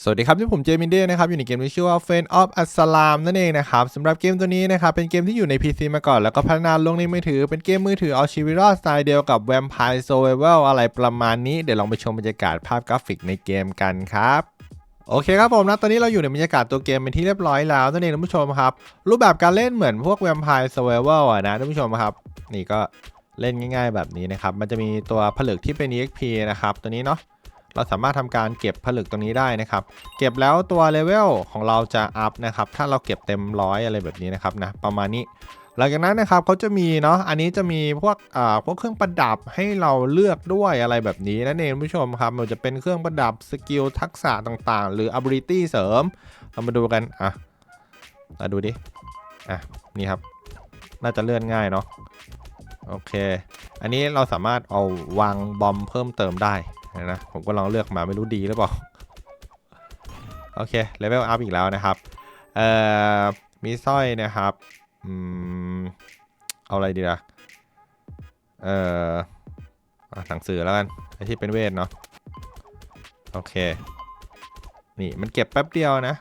สวัสดีครับที่ผมเจมินเดนะครับอยู่ในเกมที่ชื่อว่า f a n of a s l a m นั่นเองนะครับสำหรับเกมตัวนี้นะครับเป็นเกมที่อยู่ใน PC มาก่อน แล้วก็พัฒนาลงในมือถือ เป็นเกมมือถือเอาชีวิตรอดสไตล์เดียวกับ Vampire Survival อะไรประมาณนี้ เดี๋ยวลองไปชมบรรยากาศภาพกราฟิกในเกมกันครับโอเคครับผมนะตอนนี้เราอยู่ในบรรยากาศตัวเกมเป็นที่เรียบร้อยแล้วนั่นเองท่านผู้ชมครับ รูปแบบการเล่นเหมือนพวก Vampire Survival อะนะท่านผู้ชมครับนี่ก็เล่นง่าย ๆ แบบนี้นะครับมันจะมีตัวผลึกที่เป็น EXP นะครับตัวนี้เนาะ เราสามารถทำการเก็บผลึกตรงนี้ได้นะครับ เก็บแล้วตัวเลเวลของเราจะอัพนะครับ ถ้าเราเก็บเต็มร้อยอะไรแบบนี้นะครับนะ ประมาณนี้ หลังจากนั้นนะครับเขาจะมีเนาะ อันนี้จะมีพวกอ่าพวกเครื่องประดับให้เราเลือกด้วยอะไรแบบนี้นั่นเองผู้ชมครับ มันจะเป็นเครื่องประดับสกิลทักษะต่างๆ หรือ ability เสริม เรามาดูกัน อะมาดูดิ อะ นี่ครับ น่าจะเลื่อนง่ายเนาะ โอเค อันนี้เราสามารถเอาวางบอมเพิ่มเติมได้ นะผมก็ลองเลือกมาไม่รู้ดีหรือเปล่า โอเคเลเวลอัพอีกแล้วนะครับ เอ่อ มีสร้อยนะครับอืมเอาอะไรดีล่ะ เอ่อหนังสือแล้วกันไอที่เป็นเวทเนาะโอเค นี่มันเก็บแป๊บเดียวนะ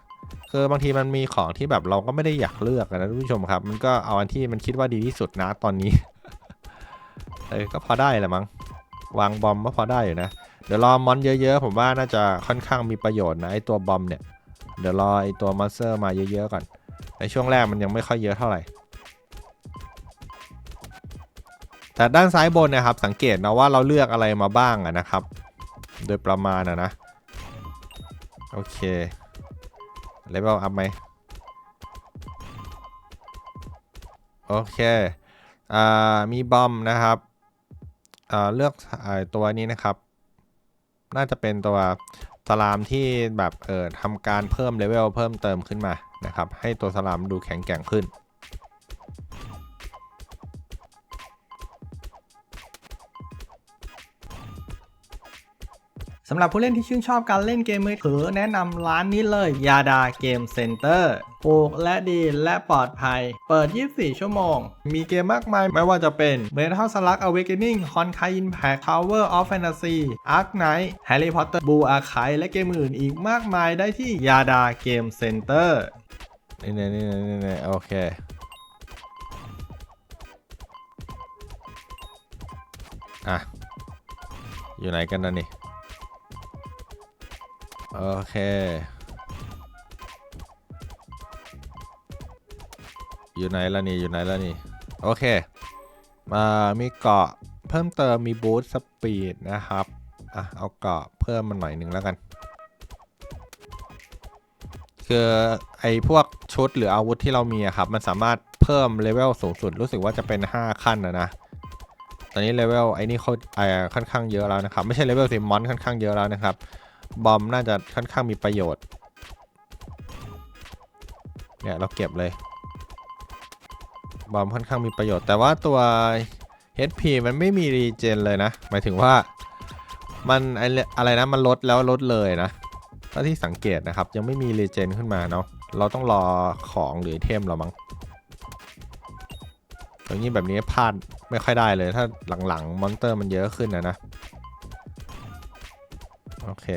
คือบางทีมันมีของที่แบบเราก็ไม่ได้อยากเลือกนะท่านผู้ชมครับ มันก็เอาอันที่มันคิดว่าดีที่สุดนะตอนนี้ เออก็พอได้แหละมั้งวางบอมก็พอได้อยู่นะ เดี๋ยวรอมอนเยอะๆ ผมว่าน่าจะค่อนข้างมีประโยชน์นะไอตัวบอมเนี่ย เดี๋ยวรอไอตัวมอนสเตอร์มาเยอะๆก่อน ในช่วงแรกมันยังไม่ค่อยเยอะเท่าไหร่ แต่ด้านซ้ายบนนะครับ สังเกตนะว่าเราเลือกอะไรมาบ้างะนะครับ โดยประมาณอะนะ โอเคเลเวลอัพไหมโอเค อ่า มีบอมนะครับ อ่า เลือกอตัวนี้นะครับ น่าจะเป็นตัวสลามที่แบบเออทำการเพิ่มเลเวลเพิ่มเติมขึ้นมานะครับให้ตัวสลามดูแข็งแกร่งขึ้น สำหรับผู้เล่นที่ชื่นชอบการเล่นเกมมือถือแนะนำร้านนี้เลย ยาดาเกมเซ็นเตอร์ปลูกและดีและปลอดภัย เปิด 24 ชั่วโมง มีเกมมากมาย ไม่ว่าจะเป็น Metal Slug Awakening Honkai Impact Tower of Fantasy Ark Knight Harry Potter Blue Archive และเกมอื่นอีกมากมายได้ที่ยาดาเกมเซ็นเตอร์นี่นี่นี่นี่นี่โอเคอะ อยู่ไหนกันนะนี่ โอเค อยู่ไหนล้วนี่ อยู่ไหนล้วนี่ โอเค มามีเกาะเพิ่มเติมมีบูทสปีดนะครับ อะ เอาเกาะเพิ่มมันหน่อยหนึ่งแล้วกัน คือไอ้พวกชุดหรืออาวุธที่เรามีอะครับ มันสามารถเพิ่มเลเวลสูงสุด รู้สึกว่าจะเป็น 5 ขั้นนะนะตอนนี้เลเวลไอ้นี่เขาไอ้ค่อนข้างเยอะแล้วนะครับ ไม่ใช่เลเวลสิมอนค่อนข้างเยอะแล้วนะครับ บอมน่าจะค่อนข้างมีประโยชน์ เนี่ยเราเก็บเลย บอมค่อนข้างมีประโยชน์ แต่ว่าตัว HP มันไม่มีรีเจนเลยนะ หมายถึงว่ามันอะไรนะมันลดแล้วลดเลยนะถ้าที่สังเกตนะครับยังไม่มีรีเจนขึ้นมาเนาะเราต้องรอของหรือไอเทมเรามั้งตรงนี้แบบนี้พลาดไม่ค่อยได้เลย ถ้าหลังๆมอนเตอร์มันเยอะขึ้นนะนะ โอเค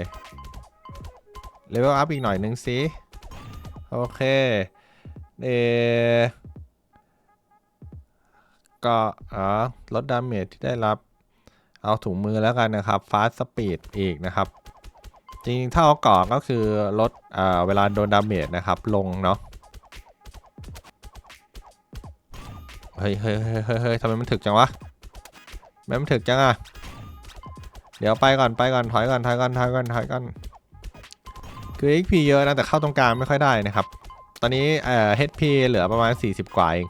เลเวลอัพอีกหน่อยนึงสิ โอเค เอก็อ๋อลดดาเมจที่ได้รับ เอาถุงมือแล้วกันนะครับฟาสสปีดอีกนะครับ จริงๆถ้าเอาก่อก็คือลดอ่าเวลาโดนดาเมจนะครับ ลงเนาะเฮ้ยเฮ้ยเฮ้ยเฮ้ยเฮ้ยทำไมมันถึกจังวะทำไมมันถึกจังอะ เดี๋ยวไปก่อนไปก่อนถอยก่อนถอยก่อนถอยก่อนถอยก่อนคือ XP เยอะนะแต่เข้าตรงกลางไม่ค่อยได้นะครับ ตอนนี้เอ่อ HP เหลือประมาณ 40 กว่าเอง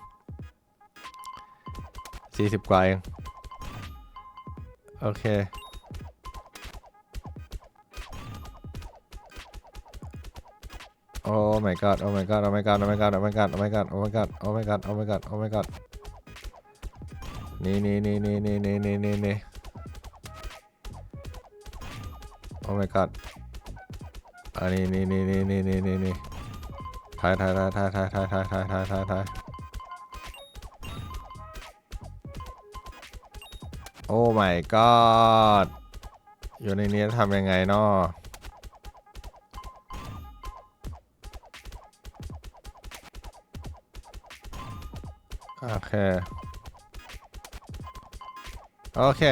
40 กว่าเองโอเคโอ้ my god โอ้ my god โอ้ my god โอ้ my god โอ้ my god โอ้ my god โอ้ my god โอ้ my god โอ้ my god โอ้ my god นี่นี่นี่นี่นี่นี่นี่ my god อันนี้นี่นี่นี่นี่นี่นี่นี่ถ่ายถ่ายถ่ายถ่ายถ่ายถ่ายถ่ายถ่ายถ่ายถ่ายถ่ายโอ้ my god อยู่ในนี้ทำยังไงเนาะโอเค โอเค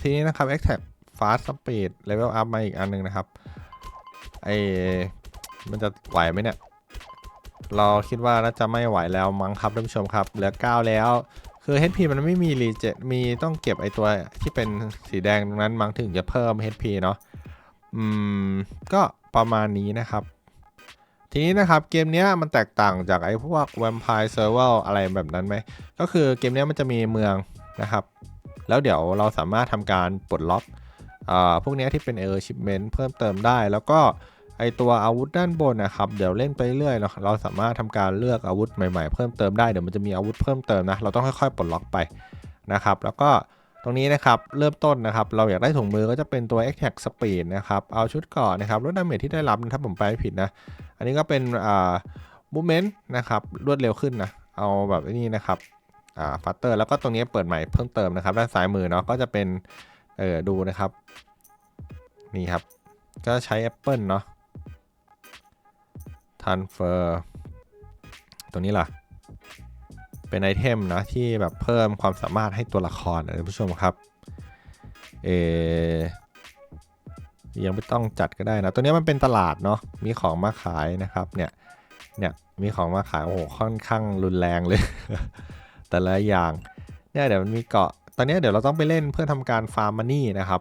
ทีนี้นะครับ X-Tab a t t a c k Fast Speed Level Up มาอีกอันหนึ่งนะครับไอมันจะไหวไหมเนี่ย เราคิดว่าน่าจะไม่ไหวแล้วมั้งครับท่านผู้ชมครับ เหลือ 9 แล้ว คือ HP มันไม่มีรีเจมีต้องเก็บไอตัวที่เป็นสีแดงตรงนั้นมั้งถึงจะเพิ่ม HP เนาะอืม ก็ประมาณนี้นะครับ ทีนี้นะครับเกมเนี้ยมันแตกต่างจากไอ้พวก Vampire Survival อะไรแบบนั้นไหม ก็คือเกมเนี้ยมันจะมีเมืองนะครับ แล้วเดี๋ยวเราสามารถทำการปลดล็อก พวกนี้ที่เป็น achievement เพิ่มเติมได้ แล้วก็ไอตัวอาวุธด้านบนนะครับ เดี๋ยวเล่นไปเรื่อยเราะเราสามารถทำการเลือกอาวุธใหม่ๆ เพิ่มเติมได้เดี๋ยวมันจะมีอาวุธเพิ่มเติมนะเราต้องค่อยๆปลดล็อกไปนะครับ แล้วก็ตรงนี้นะครับเริ่มต้นนะครับ เราอยากได้ถุงมือก็จะเป็นตัว Attack Speed นะครับ เอาชุดกราะนะครับลดดาเมจที่ได้รับถ้าผมไปไม่ผิดนะ อันนี้ก็เป็นอ่า movement นะครับรวดเร็วขึ้นนะเอาแบบนี้นะครับอ่าฟัตเตอร์แล้วก็ตรงนี้เปิดใหม่เพิ่มเติมนะครับด้านซ้ายมือเนาะก็จะเป็น เออดูนะครับ นี่ครับ ก็ใช้ Apple เนาะ transfer ตรงนี้ล่ะ เป็นไอเทมนะที่แบบเพิ่มความสามารถให้ตัวละครนะผู้ชมครับ เอยังไม่ต้องจัดก็ได้นะ ตัวนี้มันเป็นตลาดเนาะ มีของมาขายนะครับเนี่ย เนี่ยมีของมาขายโอ้โหค่อนข้างรุนแรงเลย แต่ละอย่าง เนี่ยเดี๋ยวมันมีเกาะ ตอนนี้เดี๋ยวเราต้องไปเล่นเพื่อทำการฟาร์มมันนี่นะครับ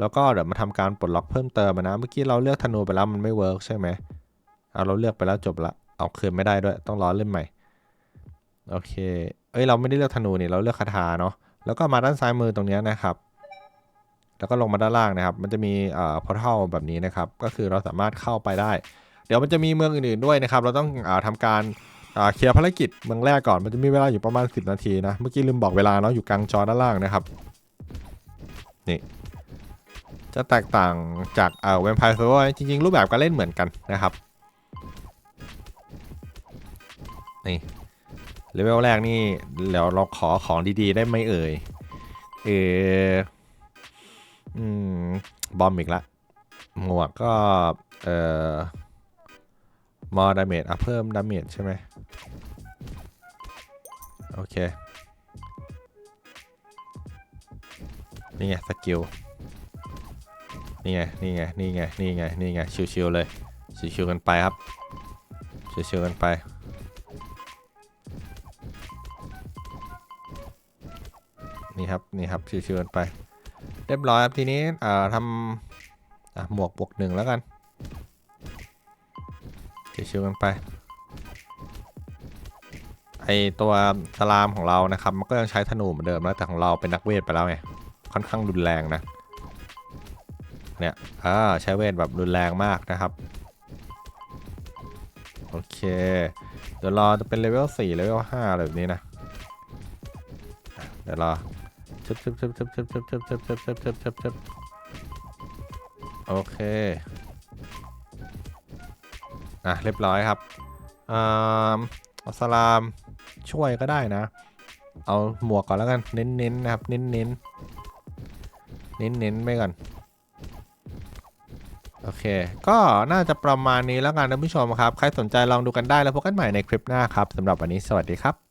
แล้วก็เดี๋ยวมาทำการปลดล็อกเพิ่มเติมนะ เมื่อกี้เราเลือกธนูไปแล้วมันไม่เวิร์กใช่ไหมเอาเราเลือกไปแล้วจบละ เอาคืนไม่ได้ด้วย ต้องรอเล่นใหม่ โอเค เอ้ยเราไม่ได้เลือกธนูนี่เราเลือกคาถาเนาะ แล้วก็มาด้านซ้ายมือตรงนี้นะครับ แล้วก็ลงมาด้านล่างนะครับ มันจะมีเอ่อพอร์ทัลแบบนี้นะครับ ก็คือเราสามารถเข้าไปได้ เดี๋ยวมันจะมีเมืองอื่นๆด้วยนะครับ เราต้องอาทำการ เคลียร์ภารกิจเมืองแรกก่อนมันจะมีเวลาอยู่ประมาณ 10 นาทีนะ เมื่อกี้ลืมบอกเวลาเนาะอยู่กลางจอด้านล่างนะครับ นี่ จะแตกต่างจากเอ่อแวมไพร์เซอร์จริง ๆ รูปแบบการเล่นเหมือนกันนะครับ นี่เลเวลแรกนี่เดี๋ยวเราขอของดีๆ ได้ไหมเอ่ย เอออืม บอมอีกละ หมวกก็ เอ่อ มอดาเมจอะเพิ่มดาเมจใช่ไหมโอเค นี่ไงสกิล นี่ไง นี่ไง นี่ไง นี่ไง นี่ไง ชิวๆเลย ชิวๆกันไปครับ ชิวๆกันไป นี่ครับ นี่ครับ ชิวๆกันไป เรียบร้อยครับทีนี้ เอ่าทำอะหมวกบวกหนึ่งแล้วกัน ชิวๆกันไป ไอตัวสลามของเรานะครับ มันก็ยังใช้ธนูเหมือนเดิมนะแต่ของเราเป็นนักเวทไปแล้วไง ค่อนข้างรุนแรงนะ เนี่ย อ่า ใช้เวทแบบรุนแรงมากนะครับ โอเค เดี๋ยวรอจะเป็นเลเวล4เลเวล5อะไรแบบนี้นะ เดี๋ยวรอชึบชึบชึบชึบชึบชึบชึบชึบชึบชึบชึบชึบชึบโอเค อะเรียบร้อยครับอ่าเอาสลามช่วยก็ได้นะ เอาหมวกก่อนแล้วกันเน้นๆนะครับ เน้นๆเน้นๆไปก่อนโอเค ก็น่าจะประมาณนี้แล้วกันท่านผู้ชมครับ ใครสนใจลองดูกันได้แล้วพบกันใหม่ในคลิปหน้าครับสำหรับวันนี้สวัสดีครับ